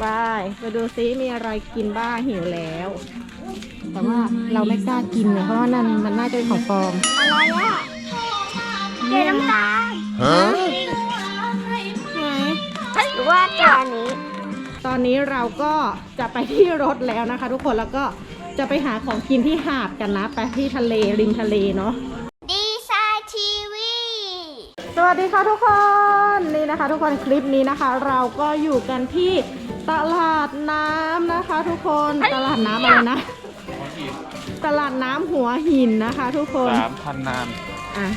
ไปไปดูซิมีอะไรกินบ้างหิวแล้ว แต่ว่าเราไม่กล้ากินเนี่ยเพราะว่านั่นมันน่าจะเป็นของปลอมอะไรอะเจน้ำตาลไหนหรือว่าตัวนี้ ตอนนี้เราก็จะไปที่รถแล้วนะคะ ทุกคนแล้วก็จะไปหาของกินที่หาดกันนะ ไปที่ทะเลริมทะเลเนาะดีไซน์ทีวีสวัสดีค่ะทุกคนนี่นะคะ ทุกคนคลิปนี้นะคะ เราก็อยู่กันที่ ตลาดน้ำนะคะ ทุกคนตลาดน้ำอะไรนะ ตลาดน้ำหัวหินนะคะ ทุกคนสามพันนานอะ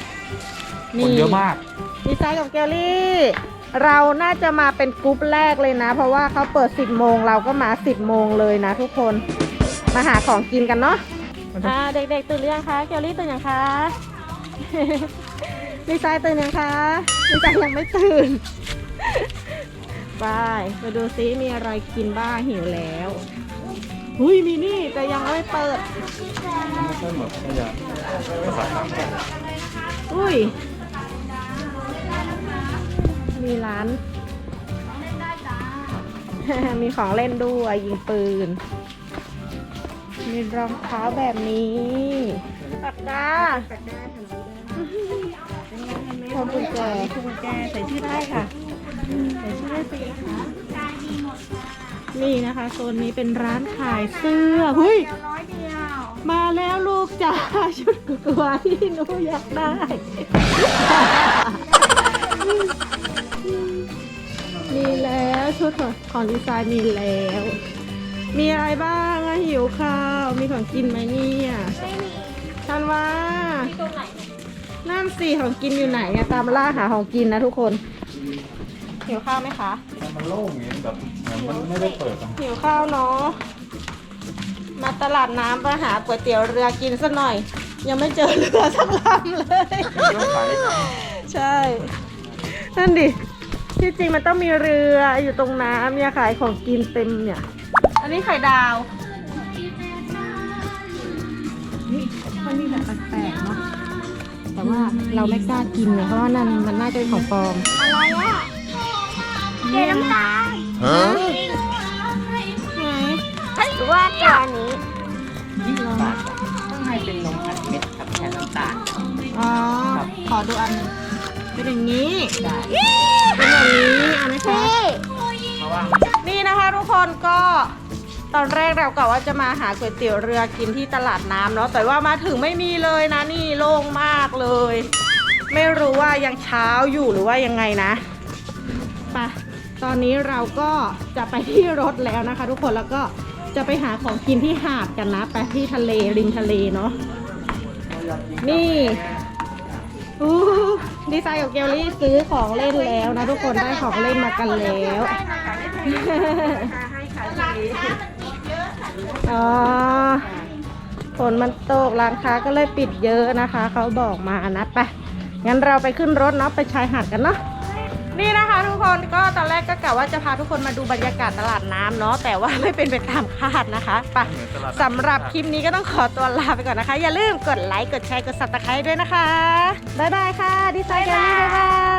คนเยอะมากดีไซน์กับเกลลี่ เราน่าจะมาเป็นกรุ๊ปแรกเลยนะ เพราะว่าเขาเปิด 10 โมงเราก็มา 10 โมงเลยนะ ทุกคนมาหาของกินกันเนาะอ่าเด็กๆตื่นหรือยังคะเกลลี่ตื่นยังคะดีไซน์ตื่นยังคะดีไซน์ยังไม่ตื่น ไปไปดูซิมีอะไรกินบ้างหิวแล้วหุยมีนี่แต่ยังไม่เปิดไม่ใช่เหมือนพัทยาภาษาต่างกันอุ้ย มีร้าน มีของเล่นด้วยยิงปืน มีรองเท้าแบบนี้ปากกาพวงกุญแจพวงกุญแจใส่ชื่อได้ค่ะใส่ชื่อได้สิคะ นี่นะคะโซนนี้เป็นร้านขายเสื้อเฮ้ยร้อยเดียว มาแล้วลูกจ๋าชุดกัวที่หนูอยากได้ มีแล้วชุดของของดีไซน์มีแล้ว มีอะไรบ้างอะหิวข้าว มีของกินไหมเนี่ยไม่มีทันว่าตรงไหนนั่นสิของกินอยู่ไหนอะตามล่าหาของกินนะทุกคน หิวข้าวไหมคะ มันโล่งอย่างนี้แบบเหมือนมันไม่ได้เปิดอะหิวข้าวเนาะ มาตลาดน้ำมาหาก๋วยเตี๋ยวเรือกินสักหน่อย ยังไม่เจอเรือสักลำเลย ไม่ต้องขายใช่ นั่นดิ ที่จริงมันต้องมีเรืออยู่ตรงน้ำเนี่ยขายของกินเต็มเนี่ย อันนี้ไข่ดาว นี่มันมีแบบแปลกๆเนาะแต่ว่าเราไม่กล้ากินเนี่ยเพราะว่านั่นมันน่าจะเป็นของปลอม อะไรอะ เจน้ำตาลไหนหรือว่าตัวนี้ข้างในเป็นนมอัดเม็ดครับแทนน้ำตาลอ๋อ ขอดูอันหนึงเป็นอย่างนี้ ได้เป็นอย่างนี้อันนี้ค่ะเพราะว่านี่นะคะทุกคนก็ตอนแรกเรากะว่าจะมาหาก๋วยเตี๋ยวเรือกินที่ตลาดน้ำเนาะแต่ว่ามาถึงไม่มีเลยนะนี่โล่งมากเลย ไม่รู้ว่ายังเช้าอยู่หรือว่ายังไงนะไป ตอนนี้เราก็จะไปที่รถแล้วนะคะ ทุกคนแล้วก็จะไปหาของกินที่หาดกันนะ ไปที่ทะเลริมทะเลเนาะนี่อู้ดีไซน์กับเกลลี่ซื้อของเล่นแล้วนะ ทุกคนได้ของเล่นมากันแล้วอ๋อฝนมันตกร้านค้าก็เลยปิดเยอะนะคะ เขาบอกมานะไปงั้นเราไปขึ้นรถเนาะไปชายหาดกันเนาะ นี่นะคะทุกคนก็ตอนแรกก็กะว่าจะพาทุกคนมาดูบรรยากาศตลาดน้ำเนาะแต่ว่าไม่เป็นไปตามคาดนะคะไปสำหรับคลิปนี้ก็ต้องขอตัวลาไปก่อนนะคะ อย่าลืมกดไลค์กดแชร์กดซับสไครต์ด้วยนะคะบ๊ายบายค่ะดีไซน์กันบ๊ายบาย